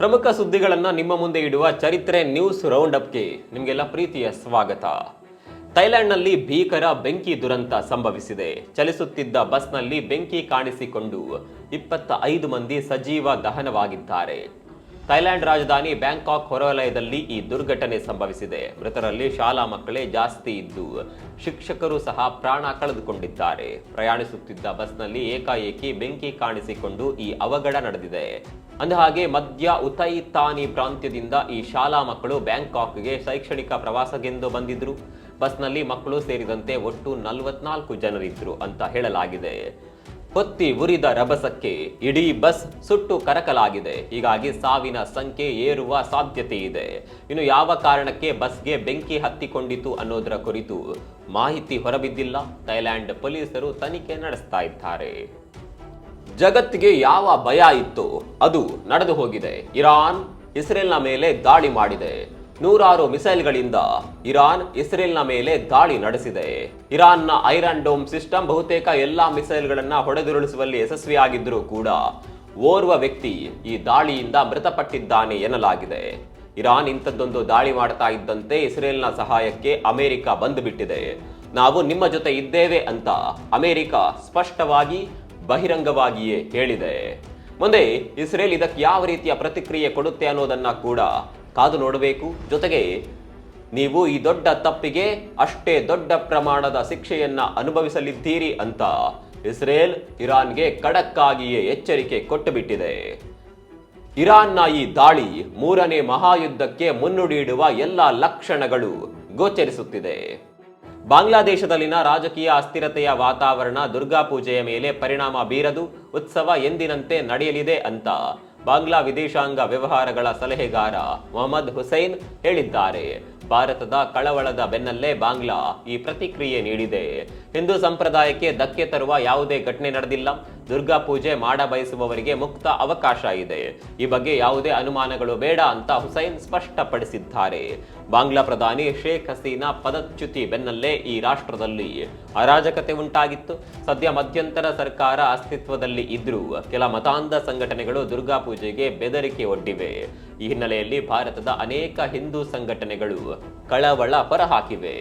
ಪ್ರಮುಖ ಸುದ್ದಿಗಳನ್ನು ನಿಮ್ಮ ಮುಂದೆ ಇಡುವ ಚರಿತ್ರೆ ನ್ಯೂಸ್ ರೌಂಡ್ ಅಪ್ಗೆ ನಿಮಗೆಲ್ಲ ಪ್ರೀತಿಯ ಸ್ವಾಗತ. ಥೈಲ್ಯಾಂಡ್ನಲ್ಲಿ ಭೀಕರ ಬೆಂಕಿ ದುರಂತ ಸಂಭವಿಸಿದೆ. ಚಲಿಸುತ್ತಿದ್ದ ಬಸ್ನಲ್ಲಿ ಬೆಂಕಿ ಕಾಣಿಸಿಕೊಂಡು ಇಪ್ಪತ್ತ ಐದು ಮಂದಿ ಸಜೀವ ದಹನವಾಗಿದ್ದಾರೆ. ಥೈಲ್ಯಾಂಡ್ ರಾಜಧಾನಿ ಬ್ಯಾಂಕಾಕ್ ಹೊರವಲಯದಲ್ಲಿ ಈ ದುರ್ಘಟನೆ ಸಂಭವಿಸಿದೆ. ಮೃತರಲ್ಲಿ ಶಾಲಾ ಮಕ್ಕಳೇ ಜಾಸ್ತಿ ಇದ್ದು ಶಿಕ್ಷಕರು ಸಹ ಪ್ರಾಣ ಕಳೆದುಕೊಂಡಿದ್ದಾರೆ. ಪ್ರಯಾಣಿಸುತ್ತಿದ್ದ ಬಸ್ನಲ್ಲಿ ಏಕಾಏಕಿ ಬೆಂಕಿ ಕಾಣಿಸಿಕೊಂಡು ಈ ಅವಘಡ ನಡೆದಿದೆ. ಅಂದಹಾಗೆ ಮಧ್ಯ ಉತೈತಾನಿ ಪ್ರಾಂತ್ಯದಿಂದ ಈ ಶಾಲಾ ಮಕ್ಕಳು ಬ್ಯಾಂಕಾಕ್ಗೆ ಶೈಕ್ಷಣಿಕ ಪ್ರವಾಸಗೆಂದು ಬಂದಿದ್ರು. ಬಸ್ನಲ್ಲಿ ಮಕ್ಕಳು ಸೇರಿದಂತೆ ಒಟ್ಟು ನಲವತ್ನಾಲ್ಕು ಜನರಿದ್ರು ಅಂತ ಹೇಳಲಾಗಿದೆ. ಹೊತ್ತಿ ಉರಿದ ರಭಸಕ್ಕೆ ಇಡೀ ಬಸ್ ಸುಟ್ಟು ಕರಕಲಾಗಿದೆ. ಹೀಗಾಗಿ ಸಾವಿನ ಸಂಖ್ಯೆ ಏರುವ ಸಾಧ್ಯತೆ ಇದೆ ಇನ್ನು ಯಾವ ಕಾರಣಕ್ಕೆ ಬಸ್ಗೆ ಬೆಂಕಿ ಹತ್ತಿಕೊಂಡಿತು ಅನ್ನೋದರ ಕುರಿತು ಮಾಹಿತಿ ಹೊರಬಿದ್ದಿಲ್ಲ. ಥೈಲ್ಯಾಂಡ್ ಪೊಲೀಸರು ತನಿಖೆ ನಡೆಸ್ತಾ ಇದ್ದಾರೆ. ಜಗತ್ತಿಗೆ ಯಾವ ಭಯ ಇತ್ತು ಅದು ನಡೆದು ಹೋಗಿದೆ. ಇರಾನ್, ಇಸ್ರೇಲ್ನ ಮೇಲೆ ದಾಳಿ ಮಾಡಿದೆ. ನೂರಾರು ಮಿಸೈಲ್ಗಳಿಂದ ಇರಾನ್, ಇಸ್ರೇಲ್ನ ಮೇಲೆ ದಾಳಿ ನಡೆಸಿದೆ. ಇರಾನ್ನ ಐರನ್ ಡೋಮ್ ಸಿಸ್ಟಮ್ ಬಹುತೇಕ ಎಲ್ಲಾ ಮಿಸೈಲ್ಗಳನ್ನ ಹೊಡೆದುರುಳಿಸುವಲ್ಲಿ ಯಶಸ್ವಿಯಾಗಿದ್ದರೂ ಕೂಡ ಓರ್ವ ವ್ಯಕ್ತಿ ಈ ದಾಳಿಯಿಂದ ಮೃತಪಟ್ಟಿದ್ದಾನೆ ಎನ್ನಲಾಗಿದೆ. ಇರಾನ್ ಇಂಥದ್ದೊಂದು ದಾಳಿ ಮಾಡ್ತಾ ಇದ್ದಂತೆ ಇಸ್ರೇಲ್ನ ಸಹಾಯಕ್ಕೆ ಅಮೆರಿಕ ಬಂದುಬಿಟ್ಟಿದೆ. ನಾವು ನಿಮ್ಮ ಜೊತೆ ಇದ್ದೇವೆ ಅಂತ ಅಮೆರಿಕ ಸ್ಪಷ್ಟವಾಗಿ ಬಹಿರಂಗವಾಗಿಯೇ ಹೇಳಿದೆ ಮುಂದೆ ಇಸ್ರೇಲ್ ಇದಕ್ಕೆ ಯಾವ ರೀತಿಯ ಪ್ರತಿಕ್ರಿಯೆ ಕೊಡುತ್ತೆ ಅನ್ನೋದನ್ನ ಕೂಡ ಕಾದು ನೋಡಬೇಕು. ಜೊತೆಗೆ ನೀವು ಈ ದೊಡ್ಡ ತಪ್ಪಿಗೆ ಅಷ್ಟೇ ದೊಡ್ಡ ಪ್ರಮಾಣದ ಶಿಕ್ಷೆಯನ್ನ ಅನುಭವಿಸಲಿದ್ದೀರಿ ಅಂತ ಇಸ್ರೇಲ್ ಇರಾನ್ಗೆ ಖಡಕ್ಕಾಗಿಯೇ ಎಚ್ಚರಿಕೆ ಕೊಟ್ಟು ಬಿಟ್ಟಿದೆ ಇರಾನ್ನ ಈ ದಾಳಿ ಮೂರನೇ ಮಹಾಯುದ್ಧಕ್ಕೆ ಮುನ್ನುಡಿ ಇಡುವ ಎಲ್ಲ ಲಕ್ಷಣಗಳು ಗೋಚರಿಸುತ್ತಿದೆ. ಬಾಂಗ್ಲಾದೇಶದಲ್ಲಿನ ರಾಜಕೀಯ ಅಸ್ಥಿರತೆಯ ವಾತಾವರಣ ದುರ್ಗಾ ಪೂಜೆಯ ಮೇಲೆ ಪರಿಣಾಮ ಬೀರದು ಉತ್ಸವ ಎಂದಿನಂತೆ ನಡೆಯಲಿದೆ ಅಂತ ಬಾಂಗ್ಲಾ ವಿದೇಶಾಂಗ ವ್ಯವಹಾರಗಳ ಸಲಹೆಗಾರ ಮೊಹಮ್ಮದ್ ಹುಸೈನ್ ಹೇಳಿದ್ದಾರೆ. ಭಾರತದ ಕಳವಳದ ಬೆನ್ನಲ್ಲೇ ಬಾಂಗ್ಲಾ ಈ ಪ್ರತಿಕ್ರಿಯೆ ನೀಡಿದೆ. ಹಿಂದೂ ಸಂಪ್ರದಾಯಕ್ಕೆ ಧಕ್ಕೆ ತರುವ ಯಾವುದೇ ಘಟನೆ ನಡೆದಿಲ್ಲ. ದುರ್ಗಾ ಪೂಜೆ ಮಾಡ ಬಯಸುವವರಿಗೆ ಮುಕ್ತ ಅವಕಾಶ ಇದೆ. ಈ ಬಗ್ಗೆ ಯಾವುದೇ ಅನುಮಾನಗಳು ಬೇಡ ಅಂತ ಹುಸೈನ್ ಸ್ಪಷ್ಟಪಡಿಸಿದ್ದಾರೆ. ಬಾಂಗ್ಲಾ ಪ್ರಧಾನಿ ಶೇಖ್ ಹಸೀನಾ ಪದಚ್ಯುತಿ ಬೆನ್ನಲ್ಲೇ ಈ ರಾಷ್ಟ್ರದಲ್ಲಿ ಅರಾಜಕತೆ ಉಂಟಾಗಿತ್ತು. ಸದ್ಯ ಮಧ್ಯಂತರ ಸರ್ಕಾರ ಅಸ್ತಿತ್ವದಲ್ಲಿ ಇದ್ರೂ ಕೆಲ ಮತಾಂಧ ಸಂಘಟನೆಗಳು ದುರ್ಗಾ ಪೂಜೆಗೆ ಬೆದರಿಕೆ ಒಡ್ಡಿವೆ. ಈ ಹಿನ್ನೆಲೆಯಲ್ಲಿ ಭಾರತದ ಅನೇಕ ಹಿಂದೂ ಸಂಘಟನೆಗಳು ಕಳವಳ ಹೊರಹಾಕಿವೆ.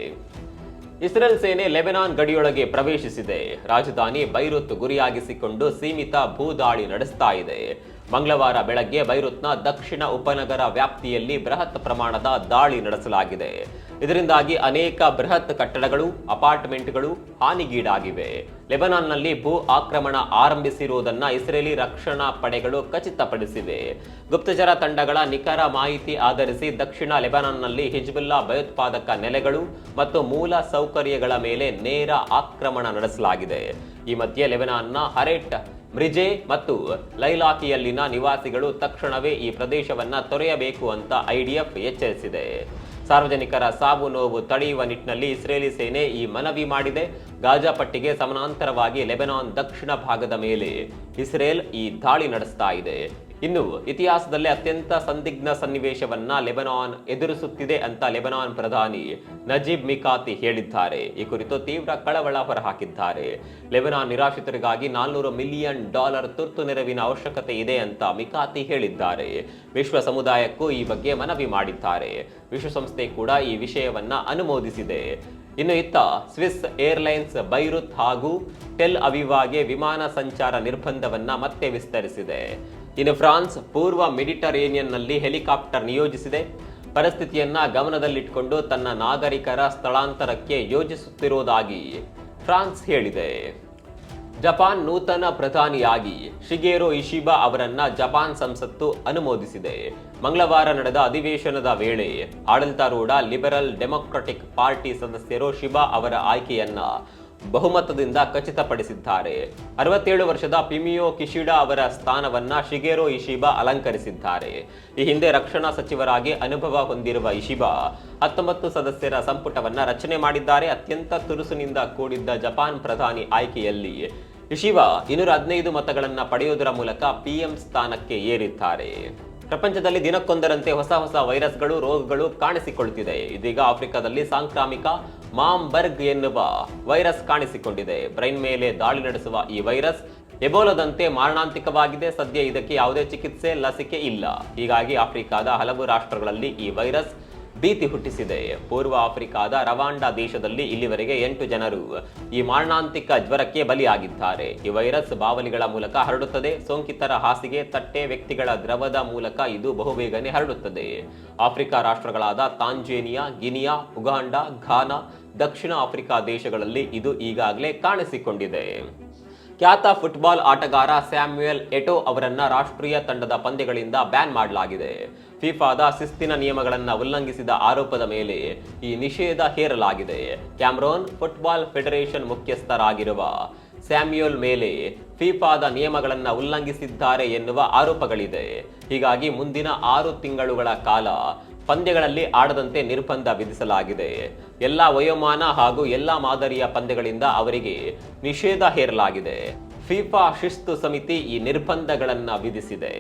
ಇಸ್ರೇಲ್ ಸೇನೆ ಲೆಬೆನಾನ್ ಗಡಿಯೊಳಗೆ ಪ್ರವೇಶಿಸಿದೆ. ರಾಜಧಾನಿ ಬೈರುತ್ ಗುರಿಯಾಗಿಸಿಕೊಂಡು ಸೀಮಿತ ಭೂದಾಳಿ ನಡೆಸ್ತಾ ಇದೆ. ಮಂಗಳವಾರ ಬೆಳಗ್ಗೆ ಬೈರುತ್ನ ದಕ್ಷಿಣ ಉಪನಗರ ವ್ಯಾಪ್ತಿಯಲ್ಲಿ ಬೃಹತ್ ಪ್ರಮಾಣದ ದಾಳಿ ನಡೆಸಲಾಗಿದೆ. ಇದರಿಂದಾಗಿ ಅನೇಕ ಬೃಹತ್ ಕಟ್ಟಡಗಳು, ಅಪಾರ್ಟ್ಮೆಂಟ್ಗಳು ಹಾನಿಗೀಡಾಗಿವೆ. ಲೆಬನಾನ್ನಲ್ಲಿ ಭೂ ಆಕ್ರಮಣ ಆರಂಭಿಸಿರುವುದನ್ನ ಇಸ್ರೇಲಿ ರಕ್ಷಣಾ ಪಡೆಗಳು ಖಚಿತಪಡಿಸಿವೆ. ಗುಪ್ತಚರ ತಂಡಗಳ ನಿಖರ ಮಾಹಿತಿ ಆಧರಿಸಿ ದಕ್ಷಿಣ ಲೆಬನಾನ್ನಲ್ಲಿ ಹಿಜ್ಬುಲ್ಲಾ ಭಯೋತ್ಪಾದಕ ನೆಲೆಗಳು ಮತ್ತು ಮೂಲ ಸೌಕರ್ಯಗಳ ಮೇಲೆ ನೇರ ಆಕ್ರಮಣ ನಡೆಸಲಾಗಿದೆ. ಈ ಮಧ್ಯೆ ಲೆಬನಾನ್ನ ಹರೆಟ್ ಮ್ರಿಜೆ ಮತ್ತು ಲೈಲಾಕಿಯಲ್ಲಿನ ನಿವಾಸಿಗಳು ತಕ್ಷಣವೇ ಈ ಪ್ರದೇಶವನ್ನ ತೊರೆಯಬೇಕು ಅಂತ ಐಡಿಎಫ್ ಎಚ್ಚರಿಸಿದೆ. ಸಾರ್ವಜನಿಕರ ಸಾವು ನೋವು ತಡೆಯುವ ನಿಟ್ಟಿನಲ್ಲಿ ಇಸ್ರೇಲಿ ಸೇನೆ ಈ ಮನವಿ ಮಾಡಿದೆ. ಗಾಜಾ ಪಟ್ಟಿಗೆ ಸಮಾನಾಂತರವಾಗಿ ಲೆಬನಾನ್ ದಕ್ಷಿಣ ಭಾಗದ ಮೇಲೆ ಇಸ್ರೇಲ್ ಈ ದಾಳಿ ನಡೆಸ್ತಾ ಇದೆ. ಇನ್ನು ಇತಿಹಾಸದಲ್ಲೇ ಅತ್ಯಂತ ಸಂದಿಗ್ಧ ಸನ್ನಿವೇಶವನ್ನ ಲೆಬನಾನ್ ಎದುರಿಸುತ್ತಿದೆ ಅಂತ ಲೆಬನಾನ್ ಪ್ರಧಾನಿ ನಜೀಬ್ ಮಿಕಾತಿ ಹೇಳಿದ್ದಾರೆ. ಈ ಕುರಿತು ತೀವ್ರ ಕಳವಳ ಹೊರಹಾಕಿದ್ದಾರೆ. ಲೆಬನಾನ್ ನಿರಾಶ್ರಿತರಿಗಾಗಿ ನಾಲ್ನೂರು ಮಿಲಿಯನ್ ಡಾಲರ್ ತುರ್ತು ನೆರವಿನ ಅವಶ್ಯಕತೆ ಇದೆ ಅಂತ ಮಿಕಾತಿ ಹೇಳಿದ್ದಾರೆ. ವಿಶ್ವ ಸಮುದಾಯಕ್ಕೂ ಈ ಬಗ್ಗೆ ಮನವಿ ಮಾಡಿದ್ದಾರೆ. ವಿಶ್ವಸಂಸ್ಥೆ ಕೂಡ ಈ ವಿಷಯವನ್ನ ಅನುಮೋದಿಸಿದೆ. ಇನ್ನು ಇತ್ತ ಸ್ವಿಸ್ ಏರ್ಲೈನ್ಸ್, ಬೈರುತ್ ಹಾಗೂ ಟೆಲ್ ಅವಿವಾಗೆ ವಿಮಾನ ಸಂಚಾರ ನಿರ್ಬಂಧವನ್ನ ಮತ್ತೆ ವಿಸ್ತರಿಸಿದೆ. ಇನ್ನು ಫ್ರಾನ್ಸ್ ಪೂರ್ವ ಮೆಡಿಟರೇನಿಯನ್ನಲ್ಲಿ ಹೆಲಿಕಾಪ್ಟರ್ ನಿಯೋಜಿಸಿದೆ. ಪರಿಸ್ಥಿತಿಯನ್ನ ಗಮನದಲ್ಲಿಟ್ಟುಕೊಂಡು ತನ್ನ ನಾಗರಿಕರ ಸ್ಥಳಾಂತರಕ್ಕೆ ಯೋಜಿಸುತ್ತಿರುವುದಾಗಿ ಫ್ರಾನ್ಸ್ ಹೇಳಿದೆ. ಜಪಾನ್ ನೂತನ ಪ್ರಧಾನಿಯಾಗಿ ಶಿಗೇರೋ ಇಶಿಬಾ ಅವರನ್ನ ಜಪಾನ್ ಸಂಸತ್ತು ಅನುಮೋದಿಸಿದೆ. ಮಂಗಳವಾರ ನಡೆದ ಅಧಿವೇಶನದ ವೇಳೆ ಆಡಳಿತಾರೂಢ ಲಿಬರಲ್ ಡೆಮೊಕ್ರಟಿಕ್ ಪಾರ್ಟಿ ಸದಸ್ಯರು ಶಿಬಾ ಅವರ ಆಯ್ಕೆಯನ್ನ ಬಹುಮತದಿಂದ ಖಚಿತಪಡಿಸಿದ್ದಾರೆ. ಅರವತ್ತೇಳು ವರ್ಷದ ಪಿಮಿಯೋ ಕಿಶಿಡಾ ಅವರ ಸ್ಥಾನವನ್ನ ಶಿಗೇರೋ ಇಶಿಬಾ ಅಲಂಕರಿಸಿದ್ದಾರೆ. ಈ ಹಿಂದೆ ರಕ್ಷಣಾ ಸಚಿವರಾಗಿ ಅನುಭವ ಹೊಂದಿರುವ ಇಶಿಬಾ ಹತ್ತೊಂಬತ್ತು ಸದಸ್ಯರ ಸಂಪುಟವನ್ನ ರಚನೆ ಮಾಡಿದ್ದಾರೆ. ಅತ್ಯಂತ ತುರುಸಿನಿಂದ ಕೂಡಿದ್ದ ಜಪಾನ್ ಪ್ರಧಾನಿ ಆಯ್ಕೆಯಲ್ಲಿ ಇಶಿಬಾ ಇನ್ನೂರ ಹದಿನೈದು ಮತಗಳನ್ನ ಪಡೆಯುವುದರ ಮೂಲಕ ಪಿಎಂ ಸ್ಥಾನಕ್ಕೆ ಏರಿದ್ದಾರೆ. ಪ್ರಪಂಚದಲ್ಲಿ ದಿನಕ್ಕೊಂದರಂತೆ ಹೊಸ ಹೊಸ ವೈರಸ್ಗಳು, ರೋಗಗಳು ಕಾಣಿಸಿಕೊಳ್ಳುತ್ತಿದೆ. ಇದೀಗ ಆಫ್ರಿಕಾದಲ್ಲಿ ಸಾಂಕ್ರಾಮಿಕ ಮಾಂಬರ್ಗ್ ಎನ್ನುವ ವೈರಸ್ ಕಾಣಿಸಿಕೊಂಡಿದೆ. ಬ್ರೈನ್ ಮೇಲೆ ದಾಳಿ ನಡೆಸುವ ಈ ವೈರಸ್ ಎಬೋಲದಂತೆ ಮಾರಣಾಂತಿಕವಾಗಿದೆ. ಸದ್ಯ ಇದಕ್ಕೆ ಯಾವುದೇ ಚಿಕಿತ್ಸೆ ಲಸಿಕೆ ಇಲ್ಲ. ಹೀಗಾಗಿ ಆಫ್ರಿಕಾದ ಹಲವು ರಾಷ್ಟ್ರಗಳಲ್ಲಿ ಈ ವೈರಸ್ ಭೀತಿ ಹುಟ್ಟಿಸಿದೆ. ಪೂರ್ವ ಆಫ್ರಿಕಾದ ರವಾಂಡಾ ದೇಶದಲ್ಲಿ ಇಲ್ಲಿವರೆಗೆ ಎಂಟು ಜನರು ಈ ಮಾರಣಾಂತಿಕ ಜ್ವರಕ್ಕೆ ಬಲಿಯಾಗಿದ್ದಾರೆ. ಈ ವೈರಸ್ ಬಾವಲಿಗಳ ಮೂಲಕ ಹರಡುತ್ತದೆ. ಸೋಂಕಿತರ ಹಾಸಿಗೆ ತಟ್ಟೆ ವ್ಯಕ್ತಿಗಳ ದ್ರವದ ಮೂಲಕ ಇದು ಬಹುಬೇಗನೆ ಹರಡುತ್ತದೆ. ಆಫ್ರಿಕಾ ರಾಷ್ಟ್ರಗಳಾದ ತಾಂಜೇನಿಯಾ, ಗಿನಿಯಾ, ಉಗಾಂಡ, ಘಾನಾ, ದಕ್ಷಿಣ ಆಫ್ರಿಕಾ ದೇಶಗಳಲ್ಲಿ ಇದು ಈಗಾಗಲೇ ಕಾಣಿಸಿಕೊಂಡಿದೆ. ಖ್ಯಾತ ಫುಟ್ಬಾಲ್ ಆಟಗಾರ ಸ್ಯಾಮ್ಯುಯಲ್ ಎಟೋ ಅವರನ್ನ ರಾಷ್ಟ್ರೀಯ ತಂಡದ ಪಂದ್ಯಗಳಿಂದ ಬ್ಯಾನ್ ಮಾಡಲಾಗಿದೆ. ಫಿಫಾದ ಶಿಸ್ತಿನ ನಿಯಮಗಳನ್ನು ಉಲ್ಲಂಘಿಸಿದ ಆರೋಪದ ಮೇಲೆ ಈ ನಿಷೇಧ ಹೇರಲಾಗಿದೆ. ಕ್ಯಾಮ್ರೋನ್ ಫುಟ್ಬಾಲ್ ಫೆಡರೇಷನ್ ಮುಖ್ಯಸ್ಥರಾಗಿರುವ ಸ್ಯಾಮ್ಯುಯಲ್ ಮೇಲೆ ಫಿಫಾದ ನಿಯಮಗಳನ್ನು ಉಲ್ಲಂಘಿಸಿದ್ದಾರೆ ಎನ್ನುವ ಆರೋಪಗಳಿದೆ. ಹೀಗಾಗಿ ಮುಂದಿನ ಆರು ತಿಂಗಳುಗಳ ಕಾಲ ಪಂದ್ಯಗಳಲ್ಲಿ ಆಡದಂತೆ ನಿರ್ಬಂಧ ವಿಧಿಸಲಾಗಿದೆ. ಎಲ್ಲ ವಯೋಮಾನ ಹಾಗೂ ಎಲ್ಲ ಮಾದರಿಯ ಪಂದ್ಯಗಳಿಂದ ಅವರಿಗೆ ನಿಷೇಧ ಹೇರಲಾಗಿದೆ. ಫಿಫಾ ಶಿಸ್ತು ಸಮಿತಿ ಈ ನಿರ್ಬಂಧಗಳನ್ನು ವಿಧಿಸಿದೆ.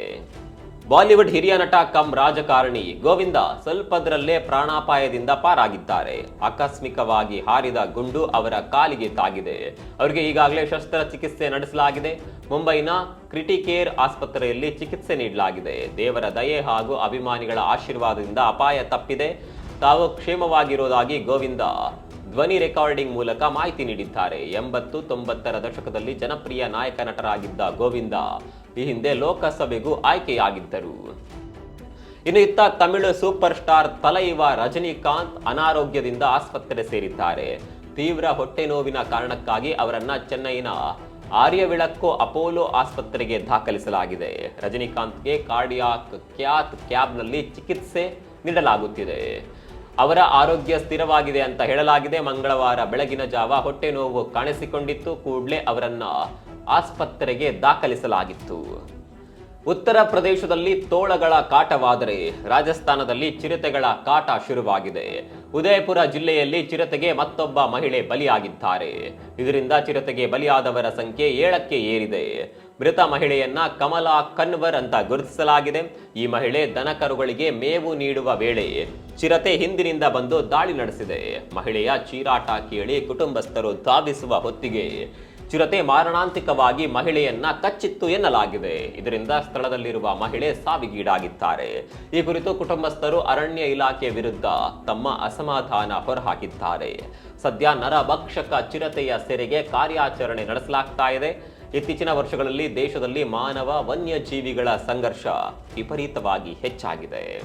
ಬಾಲಿವುಡ್ ಹಿರಿಯ ನಟ ಕಂ ರಾಜಕಾರಣಿ ಗೋವಿಂದ ಸ್ವಲ್ಪದರಲ್ಲೇ ಪ್ರಾಣಾಪಾಯದಿಂದ ಪಾರಾಗಿದ್ದಾರೆ. ಆಕಸ್ಮಿಕವಾಗಿ ಹಾರಿದ ಗುಂಡು ಅವರ ಕಾಲಿಗೆ ತಾಗಿದೆ. ಅವರಿಗೆ ಈಗಾಗಲೇ ಶಸ್ತ್ರಚಿಕಿತ್ಸೆ ನಡೆಸಲಾಗಿದೆ. ಮುಂಬೈನ ಕ್ರಿಟಿಕೇರ್ ಆಸ್ಪತ್ರೆಯಲ್ಲಿ ಚಿಕಿತ್ಸೆ ನೀಡಲಾಗಿದೆ. ದೇವರ ದಯೆ ಹಾಗೂ ಅಭಿಮಾನಿಗಳ ಆಶೀರ್ವಾದದಿಂದ ಅಪಾಯ ತಪ್ಪಿದೆ. ತಾವು ಕ್ಷೇಮವಾಗಿರುವುದಾಗಿ ಗೋವಿಂದ ಧ್ವನಿ ರೆಕಾರ್ಡಿಂಗ್ ಮೂಲಕ ಮಾಹಿತಿ ನೀಡಿದ್ದಾರೆ. ಎಂಬತ್ತು ತೊಂಬತ್ತರ ದಶಕದಲ್ಲಿ ಜನಪ್ರಿಯ ನಾಯಕ ನಟರಾಗಿದ್ದ ಗೋವಿಂದ ಈ ಹಿಂದೆ ಲೋಕಸಭೆಗೂ ಆಯ್ಕೆಯಾಗಿದ್ದರು. ಇನ್ನು ಇತ್ತ ತಮಿಳು ಸೂಪರ್ ಸ್ಟಾರ್ ತಲೈವ ರಜನಿಕಾಂತ್ ಅನಾರೋಗ್ಯದಿಂದ ಆಸ್ಪತ್ರೆ ಸೇರಿದ್ದಾರೆ. ತೀವ್ರ ಹೊಟ್ಟೆ ನೋವಿನ ಕಾರಣಕ್ಕಾಗಿ ಅವರನ್ನ ಚೆನ್ನೈನ ಆರ್ಯವಿಳಕ್ಕೋ ಅಪೋಲೋ ಆಸ್ಪತ್ರೆಗೆ ದಾಖಲಿಸಲಾಗಿದೆ. ರಜನಿಕಾಂತ್ಗೆ ಕಾರ್ಡಿಯಾಕ್ ಕ್ಯಾತ್ ಕ್ಯಾಬ್ನಲ್ಲಿ ಚಿಕಿತ್ಸೆ ನೀಡಲಾಗುತ್ತಿದೆ. ಅವರ ಆರೋಗ್ಯ ಸ್ಥಿರವಾಗಿದೆ ಅಂತ ಹೇಳಲಾಗಿದೆ. ಮಂಗಳವಾರ ಬೆಳಗಿನ ಜಾವ ಹೊಟ್ಟೆ ನೋವು ಕಾಣಿಸಿಕೊಂಡಿತ್ತು. ಕೂಡಲೇ ಅವರನ್ನ ಆಸ್ಪತ್ರೆಗೆ ದಾಖಲಿಸಲಾಗಿತ್ತು. ಉತ್ತರ ಪ್ರದೇಶದಲ್ಲಿ ತೋಳಗಳ ಕಾಟವಾದರೆ ರಾಜಸ್ಥಾನದಲ್ಲಿ ಚಿರತೆಗಳ ಕಾಟ ಶುರುವಾಗಿದೆ. ಉದಯಪುರ ಜಿಲ್ಲೆಯಲ್ಲಿ ಚಿರತೆಗೆ ಮತ್ತೊಬ್ಬ ಮಹಿಳೆ ಬಲಿಯಾಗಿದ್ದಾರೆ. ಇದರಿಂದ ಚಿರತೆಗೆ ಬಲಿಯಾದವರ ಸಂಖ್ಯೆ ಏಳಕ್ಕೆ ಏರಿದೆ. ಮೃತ ಮಹಿಳೆಯನ್ನ ಕಮಲಾ ಕನ್ವರ್ ಅಂತ ಗುರುತಿಸಲಾಗಿದೆ. ಈ ಮಹಿಳೆ ದನಕರುಗಳಿಗೆ ಮೇವು ನೀಡುವ ವೇಳೆ ಚಿರತೆ ಹಿಂದಿನಿಂದ ಬಂದು ದಾಳಿ ನಡೆಸಿದೆ. ಮಹಿಳೆಯ ಚೀರಾಟ ಕೇಳಿ ಕುಟುಂಬಸ್ಥರು ಧಾವಿಸುವ ಹೊತ್ತಿಗೆ ಚಿರತೆ ಮಾರಣಾಂತಿಕವಾಗಿ ಮಹಿಳೆಯನ್ನ ಕಚ್ಚಿತ್ತು ಎನ್ನಲಾಗಿದೆ. ಇದರಿಂದ ಸ್ಥಳದಲ್ಲಿರುವ ಮಹಿಳೆ ಸಾವಿಗೀಡಾಗಿದ್ದಾರೆ. ಈ ಕುರಿತು ಕುಟುಂಬಸ್ಥರು ಅರಣ್ಯ ಇಲಾಖೆ ವಿರುದ್ಧ ತಮ್ಮ ಅಸಮಾಧಾನ ಹೊರಹಾಕಿದ್ದಾರೆ. ಸದ್ಯ ನರಭಕ್ಷಕ ಚಿರತೆಯ ಸೆರೆಗೆ ಕಾರ್ಯಾಚರಣೆ ನಡೆಸಲಾಗ್ತಾ ಇದೆ. ಇತ್ತೀಚಿನ ವರ್ಷಗಳಲ್ಲಿ ದೇಶದಲ್ಲಿ ಮಾನವ ವನ್ಯಜೀವಿಗಳ ಸಂಘರ್ಷ ವಿಪರೀತವಾಗಿ ಹೆಚ್ಚಾಗಿದೆ.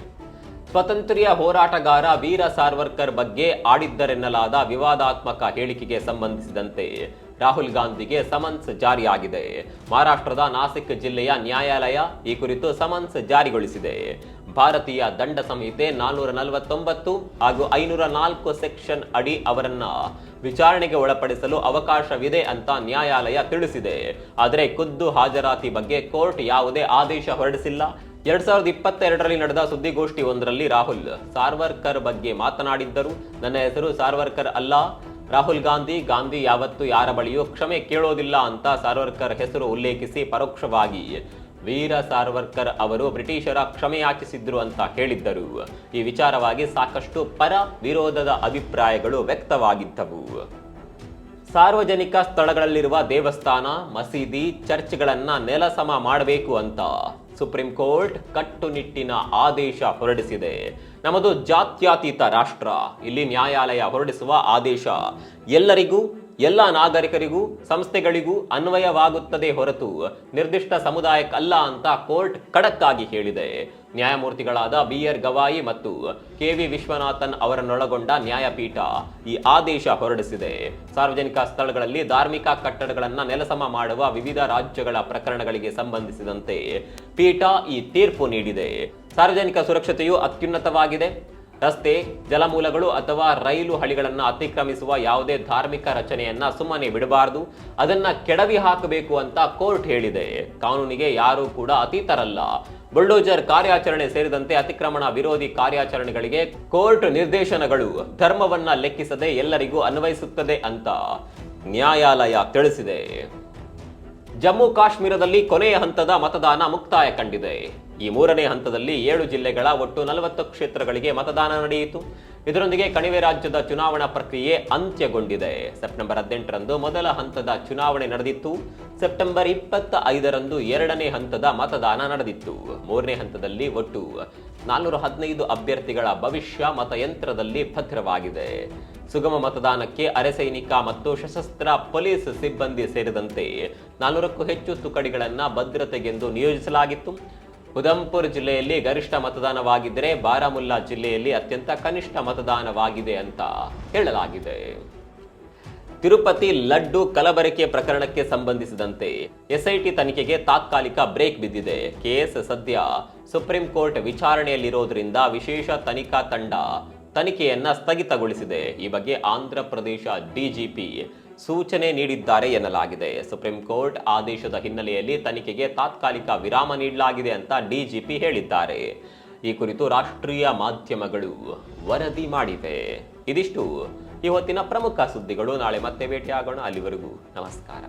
ಸ್ವಾತಂತ್ರ್ಯ ಹೋರಾಟಗಾರ ವೀರ ಸಾರ್ವರ್ಕರ್ ಬಗ್ಗೆ ಆಡಿದ್ದರೆನ್ನಲಾದ ವಿವಾದಾತ್ಮಕ ಹೇಳಿಕೆಗೆ ಸಂಬಂಧಿಸಿದಂತೆ ರಾಹುಲ್ ಗಾಂಧಿಗೆ ಸಮನ್ಸ್ ಜಾರಿಯಾಗಿದೆ. ಮಹಾರಾಷ್ಟ್ರದ ನಾಸಿಕ್ ಜಿಲ್ಲೆಯ ನ್ಯಾಯಾಲಯ ಈ ಕುರಿತು ಸಮನ್ಸ್ ಜಾರಿಗೊಳಿಸಿದೆ. ಭಾರತೀಯ ದಂಡ ಸಂಹಿತೆ ನಾನ್ನೂರ ನಲವತ್ತೊಂಬತ್ತು ಹಾಗೂ ಐನೂರ ನಾಲ್ಕು ಸೆಕ್ಷನ್ ಅಡಿ ಅವರನ್ನ ವಿಚಾರಣೆಗೆ ಒಳಪಡಿಸಲು ಅವಕಾಶವಿದೆ ಅಂತ ನ್ಯಾಯಾಲಯ ತಿಳಿಸಿದೆ. ಆದರೆ ಖುದ್ದು ಹಾಜರಾತಿ ಬಗ್ಗೆ ಕೋರ್ಟ್ ಯಾವುದೇ ಆದೇಶ ಹೊರಡಿಸಿಲ್ಲ. ಎರಡ್ ಸಾವಿರದ ಇಪ್ಪತ್ತೆರಡರಲ್ಲಿ ನಡೆದ ಸುದ್ದಿಗೋಷ್ಠಿ ಒಂದರಲ್ಲಿ ರಾಹುಲ್ ಸಾರ್ವರ್ಕರ್ ಬಗ್ಗೆ ಮಾತನಾಡಿದ್ದರು. ನನ್ನ ಹೆಸರು ಸಾರ್ವರ್ಕರ್ ಅಲ್ಲ. ರಾಹುಲ್ ಗಾಂಧಿ ಗಾಂಧಿ ಯಾವತ್ತು ಯಾರ ಬಳಿಯೂ ಕ್ಷಮೆ ಕೇಳೋದಿಲ್ಲ ಅಂತ ಸಾರ್ವರ್ಕರ್ ಹೆಸರು ಉಲ್ಲೇಖಿಸಿ ಪರೋಕ್ಷವಾಗಿ ವೀರ ಸಾರ್ವರ್ಕರ್ ಅವರು ಬ್ರಿಟಿಷರ ಕ್ಷಮೆ ಯಾಚಿಸಿದ್ರು ಅಂತ ಹೇಳಿದ್ದರು. ಈ ವಿಚಾರವಾಗಿ ಸಾಕಷ್ಟು ಪರ ವಿರೋಧದ ಅಭಿಪ್ರಾಯಗಳು ವ್ಯಕ್ತವಾಗಿದ್ದವು. ಸಾರ್ವಜನಿಕ ಸ್ಥಳಗಳಲ್ಲಿರುವ ದೇವಸ್ಥಾನ, ಮಸೀದಿ, ಚರ್ಚ್ಗಳನ್ನ ನೆಲಸಮ ಮಾಡಬೇಕು ಅಂತ ಸುಪ್ರೀಂ ಕೋರ್ಟ್ ಕಟ್ಟುನಿಟ್ಟಿನ ಆದೇಶ ಹೊರಡಿಸಿದೆ. ನಮ್ಮದು ಜಾತ್ಯಾತೀತ ರಾಷ್ಟ್ರ. ಇಲ್ಲಿ ನ್ಯಾಯಾಲಯ ಹೊರಡಿಸುವ ಆದೇಶ. ಎಲ್ಲರಿಗೂ, ಎಲ್ಲ ನಾಗರಿಕರಿಗೂ, ಸಂಸ್ಥೆಗಳಿಗೂ ಅನ್ವಯವಾಗುತ್ತದೆ ಹೊರತು ನಿರ್ದಿಷ್ಟ ಸಮುದಾಯಕ್ಕಲ್ಲ ಅಂತ ಕೋರ್ಟ್ ಕಡಕ್ಕಾಗಿ ಹೇಳಿದೆ. ನ್ಯಾಯಮೂರ್ತಿಗಳಾದ ಬಿ ಆರ್ ಗವಾಯಿ ಮತ್ತು ಕೆ ವಿ ವಿಶ್ವನಾಥನ್ ಅವರನ್ನೊಳಗೊಂಡ ನ್ಯಾಯಪೀಠ ಈ ಆದೇಶ ಹೊರಡಿಸಿದೆ. ಸಾರ್ವಜನಿಕ ಸ್ಥಳಗಳಲ್ಲಿ ಧಾರ್ಮಿಕ ಕಟ್ಟಡಗಳನ್ನು ನೆಲಸಮ ಮಾಡುವ ವಿವಿಧ ರಾಜ್ಯಗಳ ಪ್ರಕರಣಗಳಿಗೆ ಸಂಬಂಧಿಸಿದಂತೆ ಪೀಠ ಈ ತೀರ್ಪು ನೀಡಿದೆ. ಸಾರ್ವಜನಿಕ ಸುರಕ್ಷತೆಯು ಅತ್ಯುನ್ನತವಾಗಿದೆ. ರಸ್ತೆ, ಜಲಮೂಲಗಳು ಅಥವಾ ರೈಲು ಹಳಿಗಳನ್ನು ಅತಿಕ್ರಮಿಸುವ ಯಾವುದೇ ಧಾರ್ಮಿಕ ರಚನೆಯನ್ನ ಸುಮ್ಮನೆ ಬಿಡಬಾರದು. ಅದನ್ನ ಕೆಡವಿ ಹಾಕಬೇಕು ಅಂತ ಕೋರ್ಟ್ ಹೇಳಿದೆ. ಕಾನೂನಿಗೆ ಯಾರೂ ಕೂಡ ಅತೀತರಲ್ಲ. ಬುಲ್ಡೋಜರ್ ಕಾರ್ಯಾಚರಣೆ ಸೇರಿದಂತೆ ಅತಿಕ್ರಮಣ ವಿರೋಧಿ ಕಾರ್ಯಾಚರಣೆಗಳಿಗೆ ಕೋರ್ಟ್ ನಿರ್ದೇಶನಗಳು. ಧರ್ಮವನ್ನ ಲೆಕ್ಕಿಸದೆ ಎಲ್ಲರಿಗೂ ಅನ್ವಯಿಸುತ್ತದೆ ಅಂತ ನ್ಯಾಯಾಲಯ ತಿಳಿಸಿದೆ. ಜಮ್ಮು ಕಾಶ್ಮೀರದಲ್ಲಿ ಕೊನೆಯ ಹಂತದ ಮತದಾನ ಮುಕ್ತಾಯ ಕಂಡಿದೆ. ಈ ಮೂರನೇ ಹಂತದಲ್ಲಿ ಏಳು ಜಿಲ್ಲೆಗಳ ಒಟ್ಟು ನಲವತ್ತು ಕ್ಷೇತ್ರಗಳಿಗೆ ಮತದಾನ ನಡೆಯಿತು. ಇದರೊಂದಿಗೆ ಕಣಿವೆ ರಾಜ್ಯದ ಚುನಾವಣಾ ಪ್ರಕ್ರಿಯೆ ಅಂತ್ಯಗೊಂಡಿದೆ. ಸೆಪ್ಟೆಂಬರ್ ಹದಿನೆಂಟರಂದು ಮೊದಲ ಹಂತದ ಚುನಾವಣೆ ನಡೆದಿತ್ತು. ಸೆಪ್ಟೆಂಬರ್ ಇಪ್ಪತ್ತ ಐದರಂದು ಎರಡನೇ ಹಂತದ ಮತದಾನ ನಡೆದಿತ್ತು. ಮೂರನೇ ಹಂತದಲ್ಲಿ ಒಟ್ಟು ನಾನ್ನೂರ ಹದಿನೈದು ಅಭ್ಯರ್ಥಿಗಳ ಭವಿಷ್ಯ ಮತಯಂತ್ರದಲ್ಲಿ ಭದ್ರವಾಗಿದೆ. ಸುಗಮ ಮತದಾನಕ್ಕೆ ಅರೆಸೈನಿಕ ಮತ್ತು ಸಶಸ್ತ್ರ ಪೊಲೀಸ್ ಸಿಬ್ಬಂದಿ ಸೇರಿದಂತೆ ನಾನ್ನೂರಕ್ಕೂ ಹೆಚ್ಚು ತುಕಡಿಗಳನ್ನ ಭದ್ರತೆಗೆಂದು ನಿಯೋಜಿಸಲಾಗಿತ್ತು. ಉಧಂಪುರ್ ಜಿಲ್ಲೆಯಲ್ಲಿ ಗರಿಷ್ಠ ಮತದಾನವಾಗಿದ್ದರೆ ಬಾರಾಮುಲ್ಲಾ ಜಿಲ್ಲೆಯಲ್ಲಿ ಅತ್ಯಂತ ಕನಿಷ್ಠ ಮತದಾನವಾಗಿದೆ ಅಂತ ಹೇಳಲಾಗಿದೆ. ತಿರುಪತಿ ಲಡ್ಡು ಕಲಬೆರಕೆ ಪ್ರಕರಣಕ್ಕೆ ಸಂಬಂಧಿಸಿದಂತೆ ಎಸ್ಐಟಿ ತನಿಖೆಗೆ ತಾತ್ಕಾಲಿಕ ಬ್ರೇಕ್ ಬಿದ್ದಿದೆ. ಕೇಸ್ ಸದ್ಯ ಸುಪ್ರೀಂ ಕೋರ್ಟ್ ವಿಚಾರಣೆಯಲ್ಲಿರೋದ್ರಿಂದ ವಿಶೇಷ ತನಿಖಾ ತಂಡ ತನಿಖೆಯನ್ನ ಸ್ಥಗಿತಗೊಳಿಸಿದೆ. ಈ ಬಗ್ಗೆ ಆಂಧ್ರ ಪ್ರದೇಶ ಡಿಜಿಪಿ ಸೂಚನೆ ನೀಡಿದ್ದಾರೆ ಎನ್ನಲಾಗಿದೆ. ಸುಪ್ರೀಂ ಕೋರ್ಟ್ ಆದೇಶದ ಹಿನ್ನೆಲೆಯಲ್ಲಿ ತನಿಖೆಗೆ ತಾತ್ಕಾಲಿಕ ವಿರಾಮ ನೀಡಲಾಗಿದೆ ಅಂತ ಡಿಜಿಪಿ ಹೇಳಿದ್ದಾರೆ. ಈ ಕುರಿತು ರಾಷ್ಟ್ರೀಯ ಮಾಧ್ಯಮಗಳು ವರದಿ ಮಾಡಿವೆ. ಇದಿಷ್ಟು. ಇವತ್ತಿನ ಪ್ರಮುಖ ಸುದ್ದಿಗಳು. ನಾಳೆ ಮತ್ತೆ ಭೇಟಿಯಾಗೋಣ. ಅಲ್ಲಿವರೆಗೂ ನಮಸ್ಕಾರ.